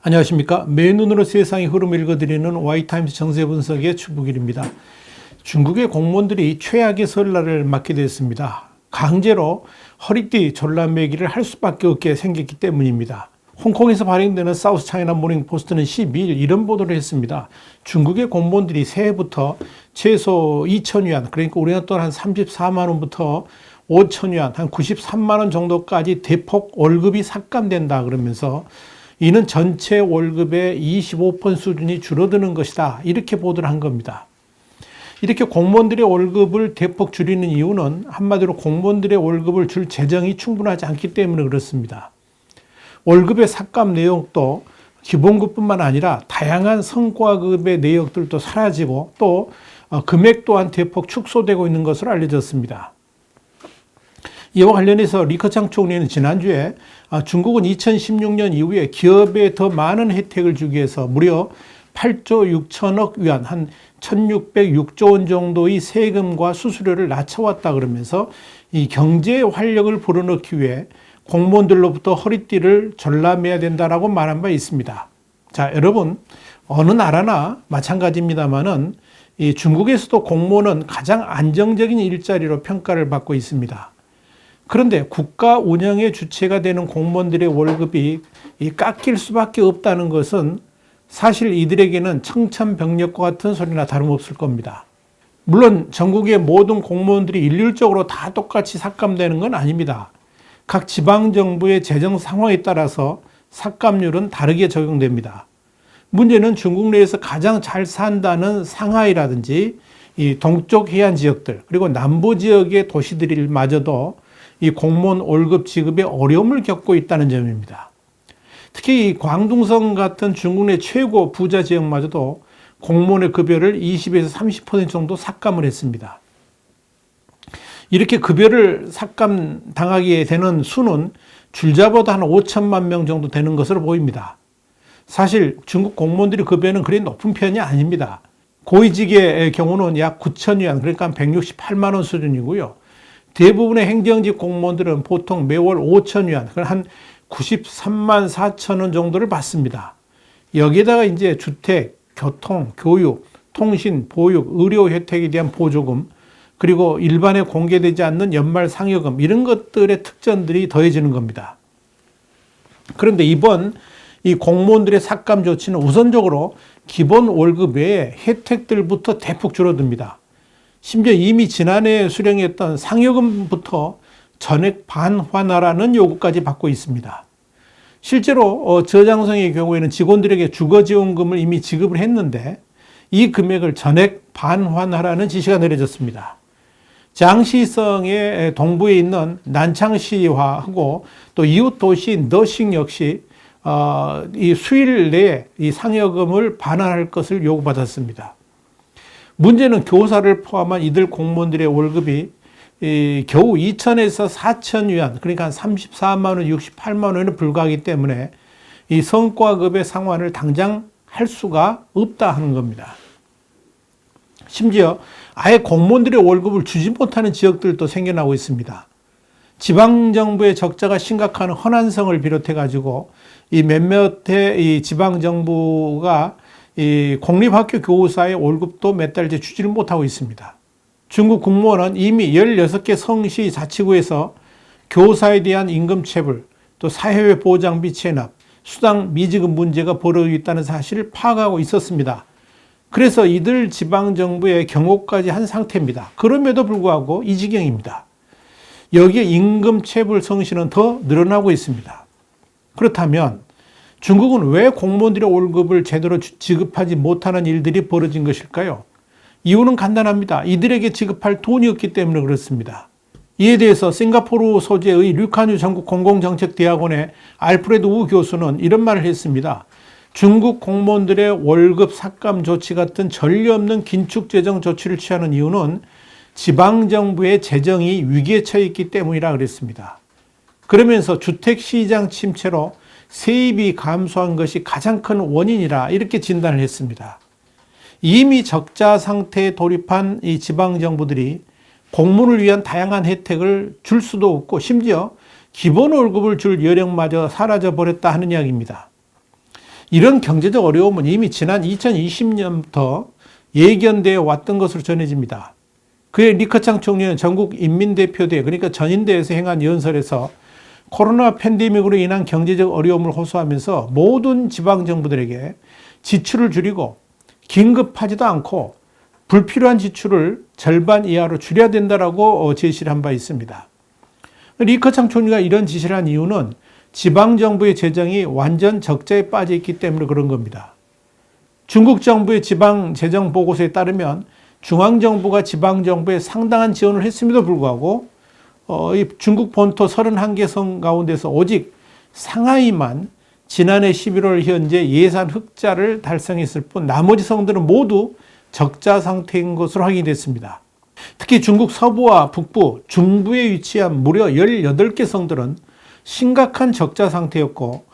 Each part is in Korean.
안녕하십니까. 맨눈으로 세상의 흐름을 읽어드리는 와이타임스 정세 분석의 추부길입니다. 중국의 공무원들이 최악의 설날을 맞게 됐습니다. 강제로 허리띠 졸라매기를 할 수밖에 없게 생겼기 때문입니다. 홍콩에서 발행되는 사우스 차이나 모닝 포스트는 12일 이런 보도를 했습니다. 중국의 공무원들이 새해부터 최소 2천 위안, 그러니까 우리나라 돈 한 34만 원부터 5천 위안, 한 93만 원 정도까지 대폭 월급이 삭감된다 그러면서 이는 전체 월급의 25% 수준이 줄어드는 것이다. 이렇게 보도를 한 겁니다. 이렇게 공무원들의 월급을 대폭 줄이는 이유는 한마디로 공무원들의 월급을 줄 재정이 충분하지 않기 때문에 그렇습니다. 월급의 삭감 내용도 기본급뿐만 아니라 다양한 성과급의 내역들도 사라지고 또 어, 금액 또한 대폭 축소되고 있는 것으로 알려졌습니다. 이와 관련해서 리커창 총리는 지난주에 아, 중국은 2016년 이후에 기업에 더 많은 혜택을 주기 위해서 무려 8조 6천억 위안, 한 1606조 원 정도의 세금과 수수료를 낮춰왔다 그러면서 이 경제 활력을 불어넣기 위해 공무원들로부터 허리띠를 절라매야 된다라고 말한 바 있습니다. 자, 여러분, 어느 나라나 마찬가지입니다만은 이 중국에서도 공무원은 가장 안정적인 일자리로 평가를 받고 있습니다. 그런데 국가 운영의 주체가 되는 공무원들의 월급이 깎일 수밖에 없다는 것은 사실 이들에게는 청천벽력과 같은 소리나 다름없을 겁니다. 물론 전국의 모든 공무원들이 일률적으로 다 똑같이 삭감되는 건 아닙니다. 각 지방정부의 재정 상황에 따라서 삭감률은 다르게 적용됩니다. 문제는 중국 내에서 가장 잘 산다는 상하이라든지 이 동쪽 해안 지역들 그리고 남부 지역의 도시들마저도 이 공무원 월급 지급에 어려움을 겪고 있다는 점입니다. 특히 이 광둥성 같은 중국 내 최고 부자 지역마저도 공무원의 급여를 20에서 30% 정도 삭감을 했습니다. 이렇게 급여를 삭감 당하게 되는 수는 줄자보다 한 5천만 명 정도 되는 것으로 보입니다. 사실 중국 공무원들의 급여는 그리 높은 편이 아닙니다. 고위직의 경우는 약 9천 위안, 그러니까 168만 원 수준이고요. 대부분의 행정직 공무원들은 보통 매월 5천 위안, 한 93만 4천 원 정도를 받습니다. 여기에다가 이제 주택, 교통, 교육, 통신, 보육, 의료 혜택에 대한 보조금, 그리고 일반에 공개되지 않는 연말 상여금, 이런 것들의 특전들이 더해지는 겁니다. 그런데 이번 이 공무원들의 삭감 조치는 우선적으로 기본 월급 외에 혜택들부터 대폭 줄어듭니다. 심지어 이미 지난해 수령했던 상여금부터 전액 반환하라는 요구까지 받고 있습니다. 실제로 어, 저장성의 경우에는 직원들에게 주거지원금을 이미 지급을 했는데 이 금액을 전액 반환하라는 지시가 내려졌습니다. 장시성의 동부에 있는 난창시하고 또 이웃 도시인 너싱 역시 어, 이 수일 내에 이 상여금을 반환할 것을 요구받았습니다. 문제는 교사를 포함한 이들 공무원들의 월급이 이 겨우 2천에서 4천 위안, 그러니까 한 34만 원, 68만 원에 불과하기 때문에 이 성과급의 상환을 당장 할 수가 없다 하는 겁니다. 심지어 아예 공무원들의 월급을 주지 못하는 지역들도 생겨나고 있습니다. 지방정부의 적자가 심각한 허난성을 비롯해 가지고 이 몇몇의 이 지방정부가 이 공립학교 교사의 월급도 몇 달째 주지를 못하고 있습니다. 중국 국무원은 이미 16개 성시 자치구에서 교사에 대한 임금 체불, 또 사회외 보장비 체납, 수당 미지급 문제가 벌어지고 있다는 사실을 파악하고 있었습니다. 그래서 이들 지방정부의 경호까지 한 상태입니다. 그럼에도 불구하고 이 지경입니다. 여기에 임금 체불 성실은 더 늘어나고 있습니다. 그렇다면 중국은 왜 공무원들의 월급을 제대로 지급하지 못하는 일들이 벌어진 것일까요? 이유는 간단합니다. 이들에게 지급할 돈이 없기 때문에 그렇습니다. 이에 대해서 싱가포르 소재의 류카뉴 전국 공공정책대학원의 알프레드 우 교수는 이런 말을 했습니다. 중국 공무원들의 월급 삭감 조치 같은 전례 없는 긴축 재정 조치를 취하는 이유는 지방 정부의 재정이 위기에 처해 있기 때문이라 그랬습니다. 그러면서 주택 시장 침체로 세입이 감소한 것이 가장 큰 원인이라 이렇게 진단을 했습니다. 이미 적자 상태에 돌입한 이 지방 정부들이 공무를 위한 다양한 혜택을 줄 수도 없고 심지어 기본 월급을 줄 여력마저 사라져 버렸다 하는 이야기입니다. 이런 경제적 어려움은 이미 지난 2020년부터 예견되어 왔던 것으로 전해집니다. 그의 리커창 총리는 전국 인민대표대 그러니까 전인대에서 행한 연설에서 코로나 팬데믹으로 인한 경제적 어려움을 호소하면서 모든 지방 정부들에게 지출을 줄이고 긴급하지도 않고 불필요한 지출을 절반 이하로 줄여야 된다라고 어, 제시를 한 바 있습니다. 리커창 총리가 이런 지시를 한 이유는 지방 정부의 재정이 완전 적자에 빠져 있기 때문에 그런 겁니다. 중국 정부의 지방 재정 보고서에 따르면 중앙 정부가 지방 정부에 상당한 지원을 했음에도 불구하고 어, 이 중국 본토 31개 성 가운데서 오직 상하이만 지난해 11월 현재 예산 흑자를 달성했을 뿐 나머지 성들은 모두 적자 상태인 것으로 확인됐습니다. 특히 중국 서부와 북부, 중부에 위치한 무려 18개 성들은 심각한 적자 상태였고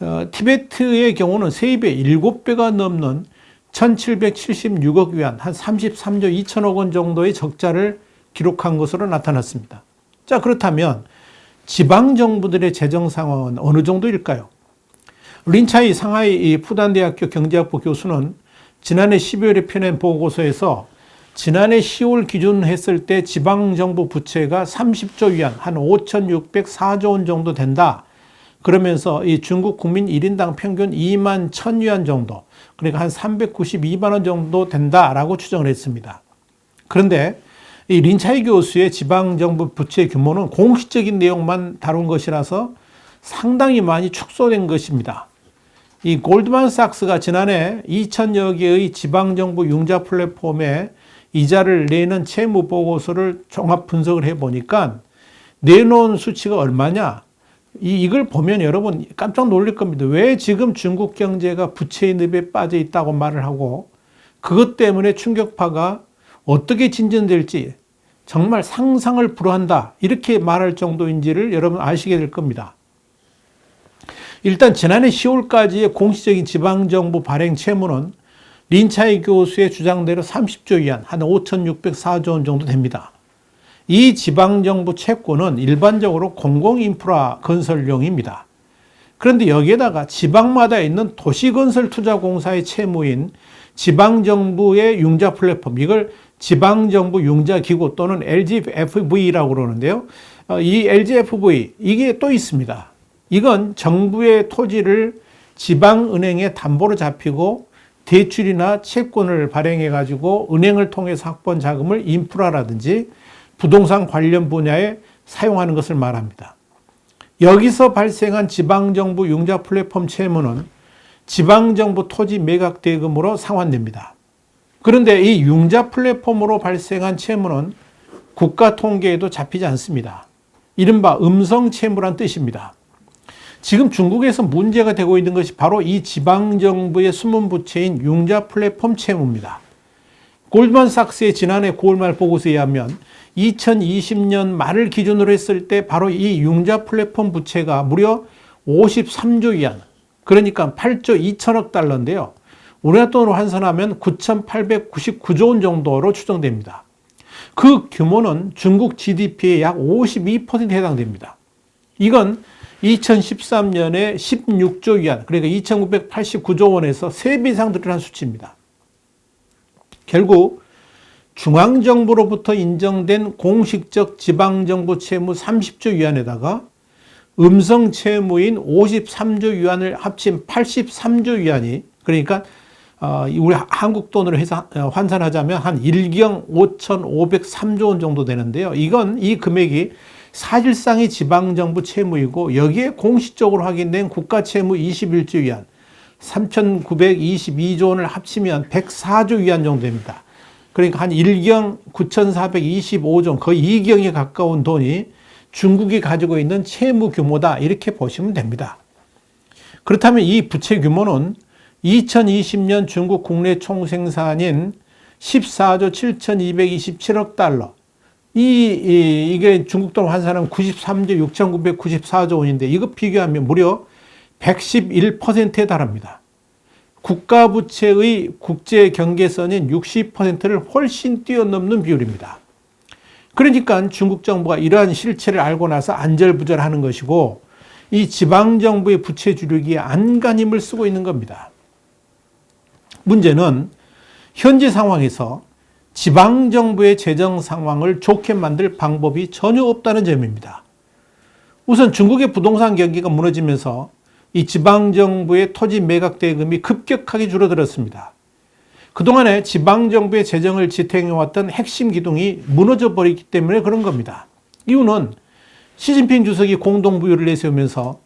어, 티베트의 경우는 세입의 7배가 넘는 1776억 위안, 한 33조 2천억 원 정도의 적자를 기록한 것으로 나타났습니다. 자, 그렇다면 지방 정부들의 재정 상황은 어느 정도일까요? 린차이 상하이 푸단대학교 경제학부 교수는 지난해 12월에 펴낸 보고서에서 지난해 10월 기준 했을 때 지방정부 부채가 30조 위안, 한 5,604조 원 정도 된다. 그러면서 이 중국 국민 1인당 평균 2만 1 0 0 0위안 정도, 그러니까 한 392만 원 정도 된다라고 추정을 했습니다. 그런데 이 린차이 교수의 지방정부 부채 규모는 공식적인 내용만 다룬 것이라서 상당히 많이 축소된 것입니다. 이 골드만삭스가 지난해 2천여 개의 지방정부 융자 플랫폼에 이자를 내는 채무 보고서를 종합 분석을 해 보니까 내놓은 수치가 얼마냐? 이, 이걸 보면 여러분 깜짝 놀랄 겁니다. 왜 지금 중국 경제가 부채의 늪에 빠져 있다고 말을 하고 그것 때문에 충격파가 어떻게 진전될지 정말 상상을 불허한다. 이렇게 말할 정도인지를 여러분 아시게 될 겁니다. 일단 지난해 10월까지의 공식적인 지방정부 발행 채무는 린차이 교수의 주장대로 30조 위안, 한 5,604조 원 정도 됩니다. 이 지방정부 채권은 일반적으로 공공인프라 건설용입니다. 그런데 여기에다가 지방마다 있는 도시건설투자공사의 채무인 지방정부의 융자 플랫폼, 이걸 지방정부 융자기구 또는 LGFV라고 그러는데요. 어, 이 LGFV, 이게 또 있습니다. 이건 정부의 토지를 지방은행에 담보로 잡히고 대출이나 채권을 발행해 가지고 은행을 통해서 확보한 자금을 인프라라든지 부동산 관련 분야에 사용하는 것을 말합니다. 여기서 발생한 지방정부 융자 플랫폼 채무는 지방정부 토지 매각 대금으로 상환됩니다. 그런데 이 융자 플랫폼으로 발생한 채무는 국가 통계에도 잡히지 않습니다. 이른바 음성 채무란 뜻입니다. 지금 중국에서 문제가 되고 있는 것이 바로 이 지방정부의 숨은 부채인 융자 플랫폼 채무입니다. 골드만삭스의 지난해 9월 말 보고서에 의하면 2020년 말을 기준으로 했을 때 바로 이 융자 플랫폼 부채가 무려 53조 위안, 그러니까 8조 2천억 달러인데요. 우리나라 돈으로 환산하면 9,899조 원 정도로 추정됩니다. 그 규모는 중국 GDP의 약 52%에 해당됩니다. 이건 2013년에 16조 위안, 그러니까 2,989조 원에서 3배 이상 늘어난 수치입니다. 결국 중앙정부로부터 인정된 공식적 지방정부 채무 30조 위안에다가 음성 채무인 53조 위안을 합친 83조 위안이 그러니까 어, 우리 한국 돈으로 어, 환산하자면 한 1경 5,503조 원 정도 되는데요. 이건 이 금액이 사실상의 지방정부 채무이고 여기에 공식적으로 확인된 국가 채무 21조 위안 3,922조 원을 합치면 104조 위안 정도 됩니다. 그러니까 한 1경 9,425조 원, 거의 2경에 가까운 돈이 중국이 가지고 있는 채무 규모다. 이렇게 보시면 됩니다. 그렇다면 이 부채 규모는 2020년 중국 국내 총생산인 14조 7,227억 달러, 이, 이 이게 중국 돈 환산하면 93조 6,994조 원인데 이거 비교하면 무려 111%에 달합니다. 국가 부채의 국제 경계선인 60%를 훨씬 뛰어넘는 비율입니다. 그러니까 중국 정부가 이러한 실체를 알고 나서 안절부절하는 것이고 이 지방 정부의 부채 주력이 안간힘을 쓰고 있는 겁니다. 문제는 현재 상황에서 지방 정부의 재정 상황을 좋게 만들 방법이 전혀 없다는 점입니다. 우선 중국의 부동산 경기가 무너지면서 이 지방 정부의 토지 매각 대금이 급격하게 줄어들었습니다. 그동안에 지방 정부의 재정을 지탱해 왔던 핵심 기둥이 무너져 버리기 때문에 그런 겁니다. 이유는 시진핑 주석이 공동 부유를 내세우면서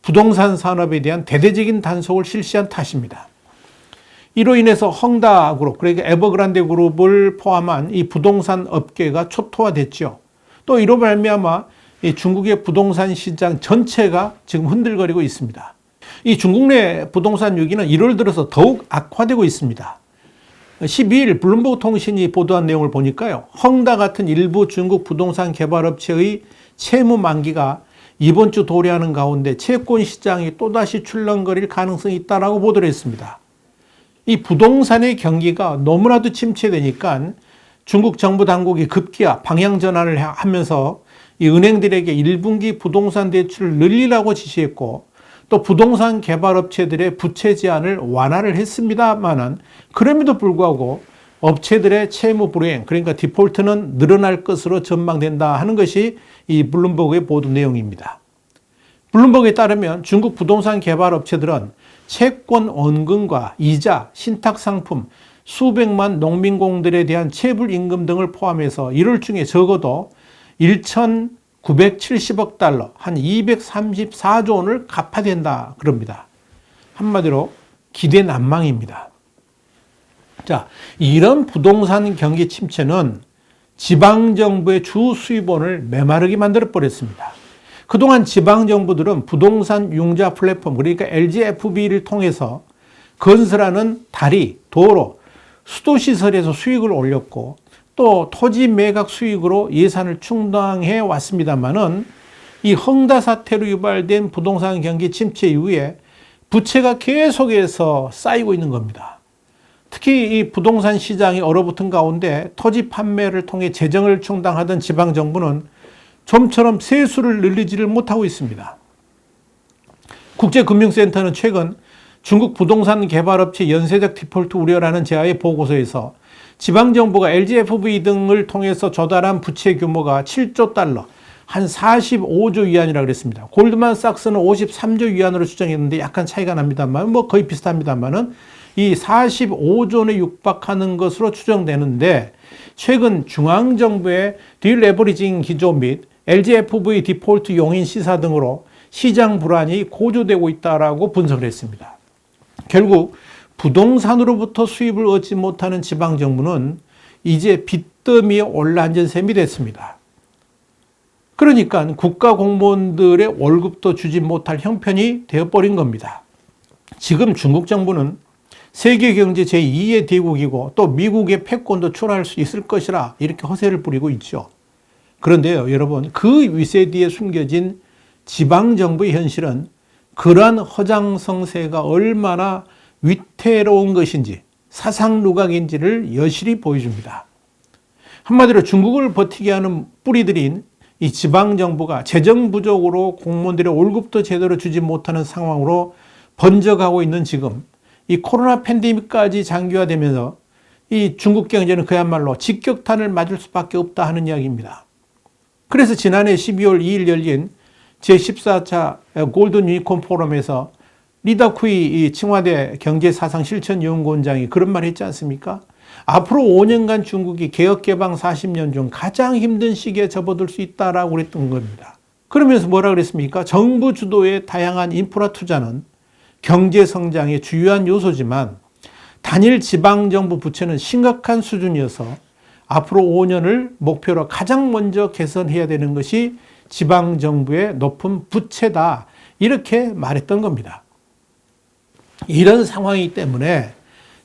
부동산 산업에 대한 대대적인 단속을 실시한 탓입니다. 이로 인해서 헝다 그룹, 그러니까 에버그란데 그룹을 포함한 이 부동산 업계가 초토화됐죠. 또 이로 말미암아 이 중국의 부동산 시장 전체가 지금 흔들거리고 있습니다. 이 중국 내 부동산 위기는 1월 들어서 더욱 악화되고 있습니다. 12일 블룸버그 통신이 보도한 내용을 보니까요. 헝다 같은 일부 중국 부동산 개발업체의 채무 만기가 이번 주 도래하는 가운데 채권 시장이 또다시 출렁거릴 가능성이 있다라고 보도를 했습니다. 이 부동산의 경기가 너무나도 침체되니까 중국 정부 당국이 급기야 방향 전환을 하면서 이 은행들에게 1분기 부동산 대출을 늘리라고 지시했고 또 부동산 개발 업체들의 부채 제한을 완화를 했습니다만은 그럼에도 불구하고 업체들의 채무 불이행 그러니까 디폴트는 늘어날 것으로 전망된다 하는 것이 이 블룸버그의 보도 내용입니다. 블룸버그에 따르면 중국 부동산 개발 업체들은 채권 원금과 이자, 신탁 상품, 수백만 농민공들에 대한 체불 임금 등을 포함해서 1월 중에 적어도 1,970억 달러, 한 234조 원을 갚아야 된다 그럽니다. 한마디로 기대 난망입니다. 자, 이런 부동산 경기 침체는 지방정부의 주 수입원을 메마르게 만들어 버렸습니다. 그동안 지방정부들은 부동산 융자 플랫폼, 그러니까 LGFB를 통해서 건설하는 다리, 도로, 수도시설에서 수익을 올렸고 또 토지 매각 수익으로 예산을 충당해 왔습니다만은 이 헝다 사태로 유발된 부동산 경기 침체 이후에 부채가 계속해서 쌓이고 있는 겁니다. 특히 이 부동산 시장이 얼어붙은 가운데 토지 판매를 통해 재정을 충당하던 지방 정부는 좀처럼 세수를 늘리지를 못하고 있습니다. 국제금융센터는 최근 중국 부동산 개발업체 연쇄적 디폴트 우려라는 제아의 보고서에서 지방정부가 LGFV 등을 통해서 조달한 부채 규모가 7조 달러, 한 45조 위안이라 그랬습니다. 골드만삭스는 53조 위안으로 추정했는데 약간 차이가 납니다만 뭐 거의 비슷합니다만은 이 45조에 육박하는 것으로 추정되는데 최근 중앙정부의 딜레버리징 기조 및 LGFV 디폴트 용인 시사 등으로 시장 불안이 고조되고 있다라고 분석을 했습니다. 결국 부동산으로부터 수입을 얻지 못하는 지방 정부는 이제 빚더미에 올라앉은 셈이 됐습니다. 그러니까 국가 공무원들의 월급도 주지 못할 형편이 되어버린 겁니다. 지금 중국 정부는 세계 경제 제2의 대국이고 또 미국의 패권도 초월할 수 있을 것이라 이렇게 허세를 부리고 있죠. 그런데요, 여러분, 그 위세 뒤에 숨겨진 지방정부의 현실은 그러한 허장성세가 얼마나 위태로운 것인지 사상누각인지를 여실히 보여줍니다. 한마디로 중국을 버티게 하는 뿌리들인 이 지방정부가 재정 부족으로 공무원들의 월급도 제대로 주지 못하는 상황으로 번져가고 있는 지금 이 코로나 팬데믹까지 장기화되면서 이 중국 경제는 그야말로 직격탄을 맞을 수밖에 없다 하는 이야기입니다. 그래서 지난해 12월 2일 열린 제14차 골든 유니콘 포럼에서 리다쿠이 칭화대 경제사상실천연구원장이 그런 말 했지 않습니까? 앞으로 5년간 중국이 개혁개방 40년 중 가장 힘든 시기에 접어들 수 있다라고 그랬던 겁니다. 그러면서 뭐라 그랬습니까? 정부 주도의 다양한 인프라 투자는 경제 성장의 주요한 요소지만 단일 지방정부 부채는 심각한 수준이어서 앞으로 5년을 목표로 가장 먼저 개선해야 되는 것이 지방정부의 높은 부채다. 이렇게 말했던 겁니다. 이런 상황이기 때문에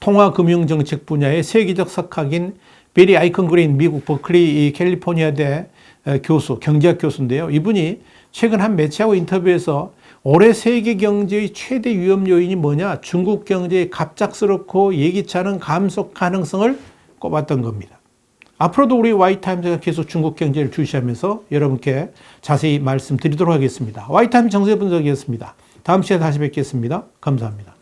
통화금융정책 분야의 세계적 석학인 베리 아이컨 그린 미국 버클리 캘리포니아대 교수, 경제학 교수인데요. 이분이 최근 한 매체하고 인터뷰에서 올해 세계 경제의 최대 위험 요인이 뭐냐? 중국 경제의 갑작스럽고 예기치 않은 감속 가능성을 꼽았던 겁니다. 앞으로도 우리 와이타임즈가 계속 중국 경제를 주시하면서 여러분께 자세히 말씀드리도록 하겠습니다. 와이타임 정세 분석이었습니다. 다음 시간에 다시 뵙겠습니다. 감사합니다.